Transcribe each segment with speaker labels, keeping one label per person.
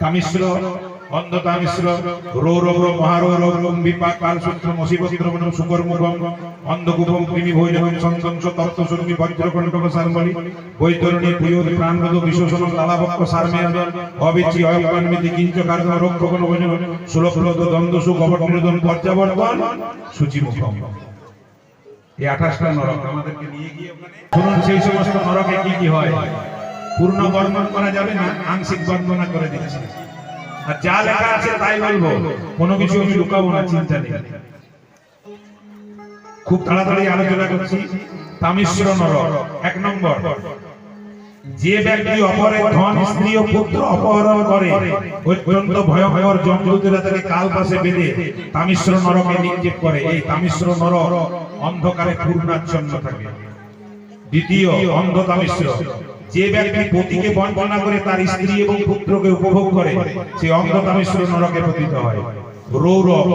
Speaker 1: তামিশ্র অন্ধ তামিশ্র রৌরব মহারৌরব বিপাক কালসূত্র মসিপত্র শুকর মুখম অন্ধকুপম কৃমি ভৈরবম সন্তংস তপ্ত, সুরমি বজ্রকণ্ঠক সারমণি, বৈতরণী, পুয়োর, প্রাণবোধ, বিশ্বসন লালাভক্ষ সারমেয় অবিচ্ছি অয়কান্বিতি কিঞ্চ, কার্য রক্ষকন ভোজন সুলভ্রত দ্বন্দ্ব সুখ অবর্তন পর্যাবর্তন, সূচিমুখম। এই আঠাশটা নরক আমাদেরকে নিয়ে গিয়ে শুনুন, সেই সমস্ত নরকে কি কি হয়? পূর্ণ বর্ণন করা যাবে না, আংশিক বর্ণনা করে দিচ্ছি। আর যা লেখা আছে তাই বলব, কোনো কিছু আমি লুকাবো না, চিন্তা নেই। খুব তাড়াতাড়ি আলোচনা করছি, তামিশ্র নরক, এক নম্বর। যে ব্যক্তি অপরের ধন, স্ত্রী ও পুত্র অপহরণ করে, অত্যন্ত ভয়ঙ্কর জঙ্গলদের তাকে কাল পাশে বেঁধে তামিশ্র নরকে নিক্ষেপ করে, এই তামিশ্র নরক অন্ধকারে পূর্ণাচ্ছন্ন থাকে। দ্বিতীয়, অন্ধ তামিশ্র। যে ব্যক্তি পতিকে বঞ্চনা করে তার স্ত্রী এবং পুত্রকে উপভোগ করে, সে অন্ধ তামিশ্র নরকে পতিত হয়। রৌরব,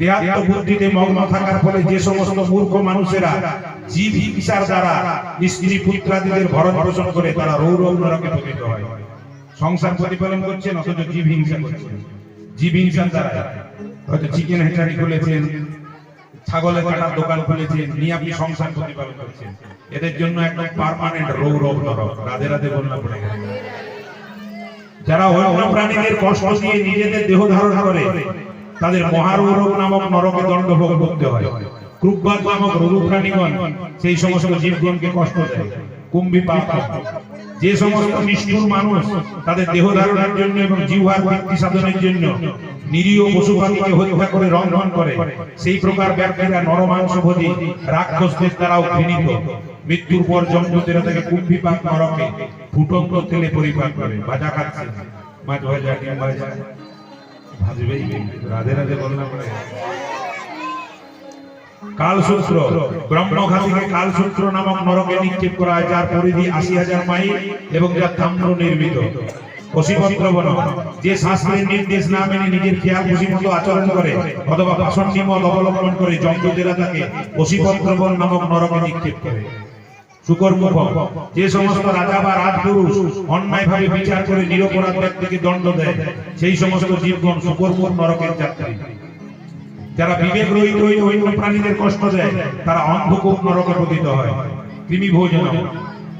Speaker 1: দেহাত্ম বুদ্ধিতে মগ্ন থাকার ফলে যে সমস্ত মূর্খ মানুষেরা জীব হিংসার দ্বারা স্ত্রী পুত্রাদিদের ভরণ পোষণ করে, তারা রৌরব নরকে পতিত হয়। সংসার প্রতিপালন করছেন, অথচ জীব হিংসা জীব হিংসার দ্বারা হয়তো চিকেন হেটারি খুলেছেন ছাগলের কাটার দোকান খুলেছেন নিয়ে আপনি সংসার প্রতিপালন করছেন। এদের জন্য একদম পার্মানেন্ট রৌরব নরক। রাধে রাধে বলনা পড়ে গেছে যারা অন্য প্রাণীদের কষ্ট দিয়ে নিজেদের দেহ ধারণ করে, তাদের মহারৌরব নামক নরকে দণ্ড ভোগ করতে হয়। ক্রুব্বাদ নামক রঘু প্রাণীগণ সেই সমস্ত জীবগণকে কষ্ট দেয়। কুম্ভি পাপ যে সমস্ত নিষ্ঠুর মানুষ তাদের দেহ ধারণের জন্য এবং জিহ্বার বৃত্তি সাধনের জন্য নিরীহ পশু পাখিকে হত্যা করে রন্ধন করে, সেই প্রকার ব্যক্তিরা নরমাংস ভোজী রাক্ষসদের দ্বারাও ঘৃণিত। মৃত্যুর পর জমজতেরা তাকে কুম্ভি পাক নরকে ফুটন্ত তেলে পরিপাক করে। ভাজা খাচ্ছে। মাছ ভাজা, ডিম ভাজা। ভাজবেই। রাধে রাধে বললাম। কালসূত্র ব্রহ্মঘাতিকে কালসূত্র নামক নরকে নিক্ষেপ করা হয়, যার পরিধি আশি হাজার মাইল এবং যা তাম্র নির্মিত। যে শাস্ত্রের নির্দেশ না মেনে নিজের খেয়াল খুশি মতো আচরণ করে অথবা ভাষণ নিমত অবলম্বন করে যন্ত্রদেরা তাকে অসীপত্র বন নামক নরকে নিক্ষেপ করে। যে সমস্ত রাজা বা রাজপুরুষ অন্যায়ভাবে বিচার করে নিরপরাধ ব্যক্তিকে দণ্ড দেয়, সেই সমস্ত জীবগণ শুকর মুখ নরকের যাত্রী। যারা বিবেক রহিত হয়ে অন্য প্রাণীদের কষ্ট দেয়, তারা অন্ধকূপ নরকে পতিত হয়। কৃমি ভোজন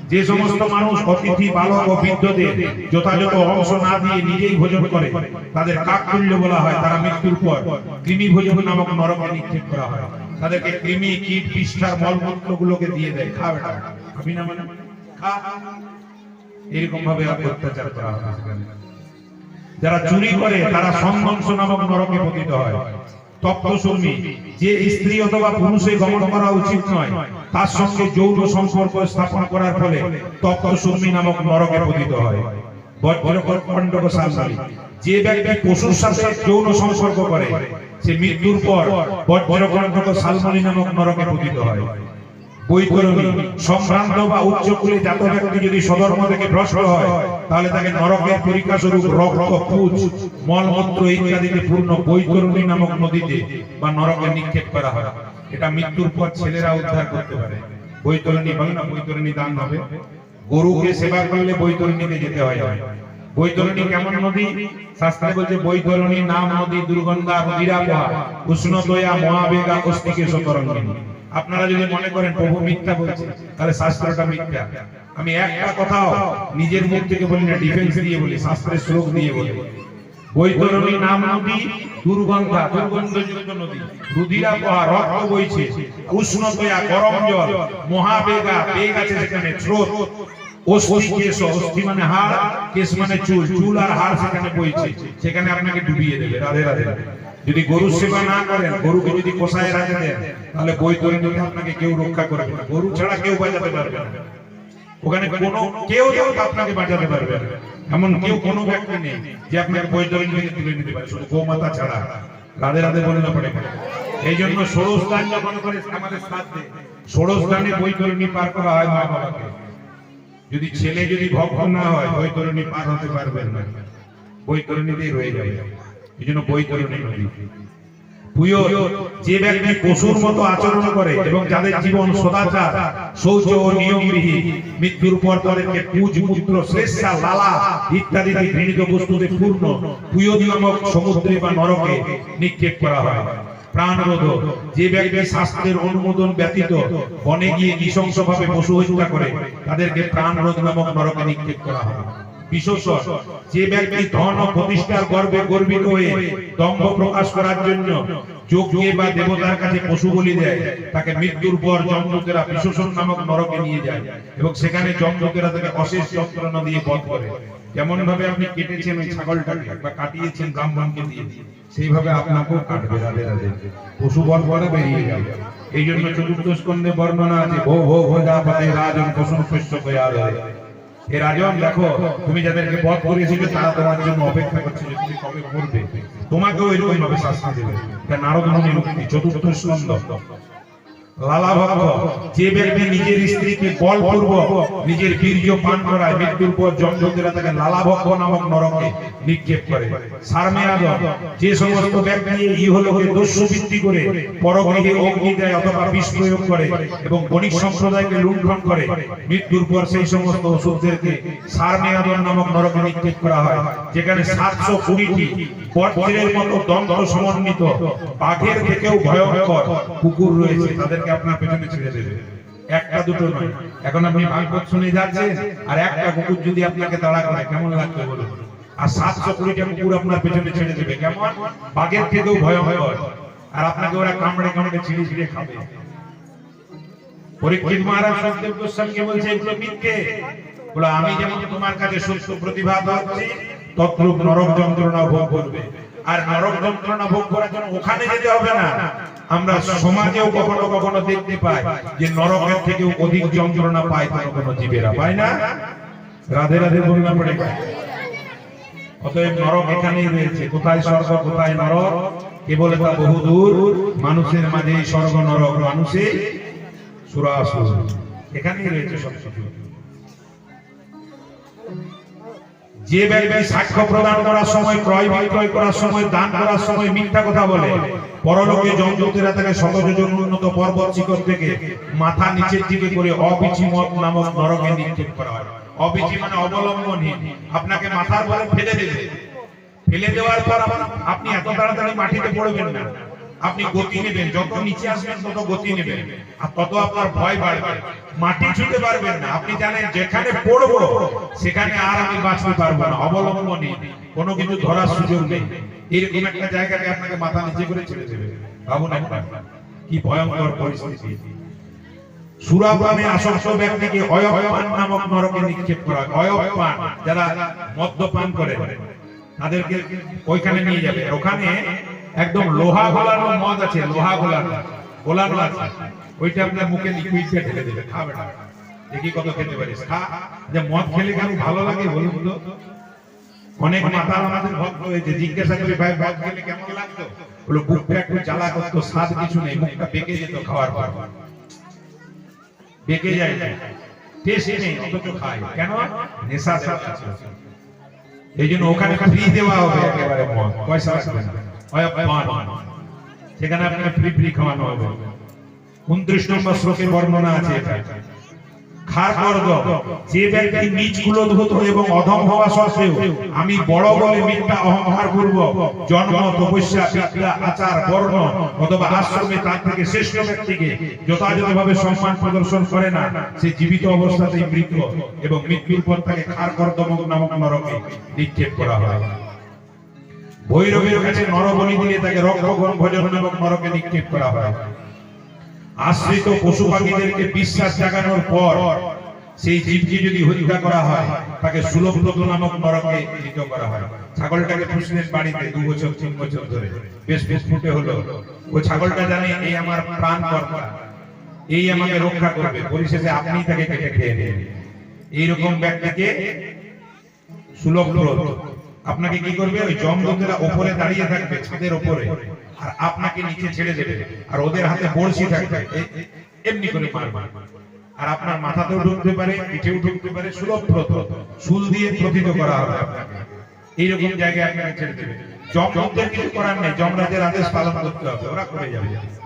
Speaker 1: যে সমস্ত মানুষ অতিথি, বালক ও বৃদ্ধদের যথাযথ অংশ না দিয়ে নিজেই ভোজন করে, তাদের কাকতুল্য বলা হয়, তারা মৃত্যুর পর। কৃমি ভোজন নামক নরকে নিক্ষেপ করা হয়। তাদেরকে কৃমি, কীট, পৃষ্ঠার মলমূত্র গুলোকে দিয়ে দেয়। খা বেটা। খাবি না মানে? খা। এরকম ভাবে অত্যাচার করা হয় যারা চুরি করে, তারা সংবংশ নামক নরকে পতিত হয়। যে স্ত্রী অথবা পুরুষে গমন করা উচিত নয়, তার সঙ্গে যৌন সম্পর্ক স্থাপন করার ফলে তপ্তসর্মী নামক নরকে পতিত হয়। যে ব্যক্তি পশুর সাথে যৌন সম্পর্ক করে, সে মৃত্যুর পর বজ্রকণ্ঠক সালমালি নামক নরকে পতিত হয়। নিক্ষেপ করা হয়। এটা মৃত্যুর পর ছেলেরা উদ্ধার করতে পারে। বৈতরণী বলে না বৈতরণী দান হবে। গরুকে সেবা করলে বৈতরণীতে যেতে হয়। বৈতরণী কেমন নদী? বৈতরণী নাম নদী দুর্গন্ধা উষ্ণতয়া মহাবেগা অস্তিকে সতরঙ্গিনী আপনারা যদি মনে করেন প্রভু মিথ্যা বলছে, তাহলে শাস্ত্রটা মিথ্যা। আমি একটা কথাও নিজের মুখ থেকে বলি না ডিফেন্স দিয়ে বলি, শাস্ত্রের শ্লোক দিয়ে বলি। বৈতরণী নাম নদী, দুর্গন্ধা, দুর্গন্ধযুক্ত নদী। রুধিরা রক্ত বইছে, উষ্ণতয়া গরম জল, মহাবেগা, বেগ আছে সেখানে, স্রোত। মানে মানে সেখানে আপনাকে ডুবিয়ে দেবে রাধে রাধে রাধে। যদি গরু সেবা না করেন, গরুকে যদি কোষায় রাখে দেন, তাহলে বৈতরণীতে আপনাকে কেউ রক্ষা করবে না। গরু ছাড়া কেউ বাঁচাতে পারবে না। ওখানে কোনো কেউ কেউ আপনাকে বাঁচাতে পারবে না। এমন কেউ কোনো ব্যক্তি নেই যে আপনাকে বৈতরণী থেকে তুলে নিতে পারে। শুধু গোমাতা ছাড়া। রাধে রাধে বলে না পড়ে এই জন্য ষোড়শ যখন করে আমাদের শ্রাদ্ধে, ষোড়শ দানে বৈতরণী পার করা হয় মা বাবাকে। যদি ছেলে যদি ভক্ত না হয় বৈতরণী পার হতে পারবেন না। বই বৈতরণীতেই রয়ে যাবে। এই জন্য বৈতরণী যে ব্যক্তি পশুর মতো আচরণ করে এবং যাদের জীবন সদাচার, শৌচ ও নিয়মবিহীন মৃত্যুর পর তাদেরকে পুজ মূত্র শ্রেষ্ঠা, লালা ইত্যাদিতে ঘৃণিত বস্তুতে পূর্ণ পুয় নামক সমুদ্রে বা নরকে নিক্ষেপ করা হয়। প্রাণরোধ, যে ব্যক্তি অনুমোদন ব্যতীত বনে গিয়ে নৃশংসভাবে পশু হত্যা করে, তাদেরকে প্রাণরোধ নামক নরকে নিক্ষেপ করা হয়। বিশেষণ, যে ব্যক্তি ধন প্রতিষ্ঠার গর্বে গর্বিত হয়ে দম্ভ প্রকাশ করার জন্য বা দেবতার কাছে পশু বলি দেয়, তাকে মৃত্যুর পর নামক নরকে নিয়ে যায় এবং সেখানে তাকে অশেষ যন্ত্রণা দিয়ে বধ করে। যেমন ভাবে আপনি কেটেছেন ওই বা কাটিয়েছেন ব্রাহ্মণকে দিয়ে, সেইভাবে আপনাকেও কাটবে রাধে রাধে। পশু করে বেরিয়ে যাবে। এই জন্য চতুর্থ স্কন্ধে বর্ণনা আছে, ভো ভো ভোজাপতে রাজন পশু শস্য কয়া রয় এ আমি দেখো, তুমি যাদেরকে পথ করিয়েছিলে তারা তোমার জন্য অপেক্ষা করছে যে তুমি কবে করবে তোমাকেও এরকম ভাবে শাস্তি দেবে। নারদ উক্তি চতুর্থ স্কন্ধ যে ব্যক্তি নিজের স্ত্রীকে বলপূর্বক নিজের বীর্য পান করায় মৃত্যুর পর তাকে নামক নরকে নিক্ষেপ করে। সারমেয়াদম যে সমস্ত ব্যক্তি করে অগ্নি দেয় অথবা বিষ প্রয়োগ করে এবং বণিক সম্প্রদায়কে লুণ্ঠন করে, মৃত্যুর পর সেই সমস্ত ওষুধদেরকে সারমেয়াদম নামক নরকে নিক্ষেপ করা হয়, যেখানে সাতশো কুড়িটি বজ্রের মতো দন্ত সমন্বিত বাঘের থেকেও ভয়ঙ্কর কুকুর রয়েছে তাদেরকে আপনার পেছনে ছেড়ে দেবে। একটা দুটো নয়। এখন আপনি ভাগবত শুনে যাচ্ছেন, আর একটা কুকুর যদি আপনাকে তাড়া করে, কেমন লাগবে বলুন? আর সাতশো কুড়িটা কুকুর আপনার পেছনে ছেড়ে দেবে, কেমন? বাঘের থেকেও ভয়ঙ্কর আর আপনাকে ওরা কামড়ে কামড়ে ছিঁড়ে ছিঁড়ে খাবে। পরীক্ষিত মহারাজ সত্যদেব গোস্বামীকে বলছে, এগুলো মিথ্যে। বলে, আমি যেমন তোমার কাছে সত্য প্রতিভা হচ্ছি তদ্রূপ নরক যন্ত্রণা ভোগ করবে। আর নরক যন্ত্রণা ভোগ করার জন্য ওখানে যেতে হবে না। আমরা সমাজেও কখনো কখনো দেখতে পাই যে নরকের থেকেও অধিক যন্ত্রণা পায় কোনো কোনো জীবেরা, পায় না? রাধে রাধে বললাম পড়ে অতএব নরক এখানেই রয়েছে। কোথায় স্বর্গ, কোথায় নরক? কেবল তা বহুদূর মানুষের মাঝে স্বর্গ, নরক মানুষে সুরাসুর। এখানেই রয়েছে সব যে ব্যক্তি সাক্ষ্য প্রদান করার সময়, ক্রয় বিক্রয় করার সময়, দান করার সময় মিথ্যা কথা বলে, পরলোকে যমদূতেরা তাকে শতযোজন উন্নত পর্বত শিখর থেকে মাথা নিচের দিকে করে অবিচি মত নামক নরকে নিক্ষেপ করা হয়। অবিচি মানে অবলম্বনহীন। আপনাকে মাথার বলে ফেলে দেবে। ফেলে দেওয়ার পর আপনি এত তাড়াতাড়ি মাটিতে পড়বেন না। আপনি গতি নেবেন, যত নিচে আসবেন তত গতি নেবেন। আর তত আপনার ভয় বাড়বে। মাটি ছুঁতে পারবেন না। আপনি জানেন, যেখানে পড়ব, সেখানে আর আমি বাঁচতে পারব না। অবলম্বনে কোনো কিছু ধরার সুযোগ নেই। এরকম একটা জায়গাকে আপনাকে মাথা নিচে করে ছেড়ে দেবে। ভাবুন একবার, কি ভয়ঙ্কর পরিস্থিতি। সুরাপানে আসক্ত ব্যক্তিকে অয়পান নামক নরকে নিক্ষেপ করা অয়পান যারা মদ্যপান করে, তাদেরকে ওইখানে নিয়ে যাবে। ওখানে একদম লোহা গোলানো মদ আছে লোহা গোলানো গোলানো আছে। ওইটা আপনার মুখে লিকুইডটা ঢেলে দেবে খাবে না। দেখি কত খেতে পারিস। খা। যে মদ খেলে কেন ভালো লাগে বলুন তো? অনেক মাতাল আমাদের ভক্ত হয়েছে জিজ্ঞাসা করে ভাই মদ খেলে কেমন লাগতো? বলো বুকটা একটু জ্বালা করতো স্বাদ কিছু নেই মুখটা বেঁকে যেত খাওয়ার পর। বেঁকে যায় টেস্ট নেই অথচ খায়। কেন? নেশা আছে। এই জন্য ওখানে ফ্রি দেওয়া হবে একেবারে মদ। পয়সা লাগবে না। সেখানে আপনাকে ফ্রি ফ্রি খাওয়ানো হবে। উনত্রিশ নম্বর শ্লোকে বর্ণনা আছে যে ব্যক্তি নিজ কুলধূত এবং অধম হওয়া সত্ত্বেও আমি বড় বলে মিথ্যা অহংকার করব জন্ম, তপস্যা, বিদ্যা, আচার, বর্ণ অথবা আশ্রমে তার থেকে শ্রেষ্ঠ ব্যক্তিকে যথাযথভাবে সম্মান প্রদর্শন করে না, সে জীবিত অবস্থাতেই মৃত এবং মৃত্যুর পর তাকে খার কর্দমক নামক নরকে নিক্ষেপ করা হয়। ভৈরবের কাছে নরবলি দিয়ে তাকে রক্ষগণ ভোজন এবং নরকে নিক্ষেপ করা হয়। আশ্রিত পশু পাখিদেরকে বিশ্বাস জাগানোর পর সেই জীবকে যদি হত্যা করা হয়, তাকে সুলভব্রত নামক নরকে নিত করা হয়। ছাগলটাকে পুষলেন বাড়িতে দু বছর, তিন বছর ধরে। বেশ বেশ ফুটে হলো। ওই ছাগলটা জানে, এই আমার প্রাণ কর্তা। এই আমাকে রক্ষা করবে। পরিশেষে আপনি তাকে কেটে খেয়ে নেবেন এইরকম ব্যক্তিকে সুলভব্রত আপনাকে কি করবে? ওই জমদূতেরা উপরে দাঁড়িয়ে থাকবে, ছাদের উপরে আর আপনাকে নিচে ছেড়ে দেবে। আর ওদের হাতে বড়শি থাকবে। এমনি করে মারবে। আর আপনার মাথাতেও ঢুকতে পারে, পিঠেও ঢুকতে পারে সুলভব্রত শুল দিয়ে প্রথিত করা হবে আপনাকে। এইরকম জায়গায় আপনাকে ছেড়ে দেবে। যমদের কিছু করার নেই। যমরাজের আদেশ পালন করতে হবে। ওরা করে যাবে।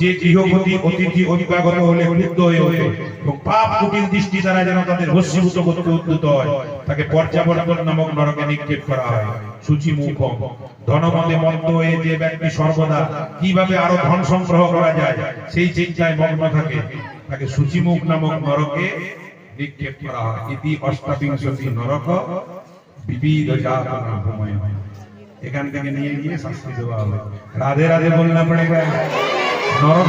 Speaker 1: যে গৃহপতি অতিথি অধিকাগত হলে ক্রুদ্ধ হয়ে ওঠে এবং পাপ কুটিল দৃষ্টি দ্বারা যেন তাদের ভস্মীভূত করতে উদ্যত হয়, তাকে পর্যাবর্তন নামক নরকে নিক্ষেপ করা হয়। সূচি মুখ ধনমতে মন্ত হয়ে যে ব্যক্তি সর্বদা কীভাবে আরও ধন সংগ্রহ করা যায়, সেই চিন্তায় মগ্ন থাকে। তাকে সূচিমুখ নামক নরকে নিক্ষেপ করা হয়। ইতি অষ্টাবিংশতি নরক বিবিধ যাতনা ভূময়। এখান থেকে নিয়ে গিয়ে শাস্তি দেওয়া হবে। রাধে রাধে বললাম পড়ে নরক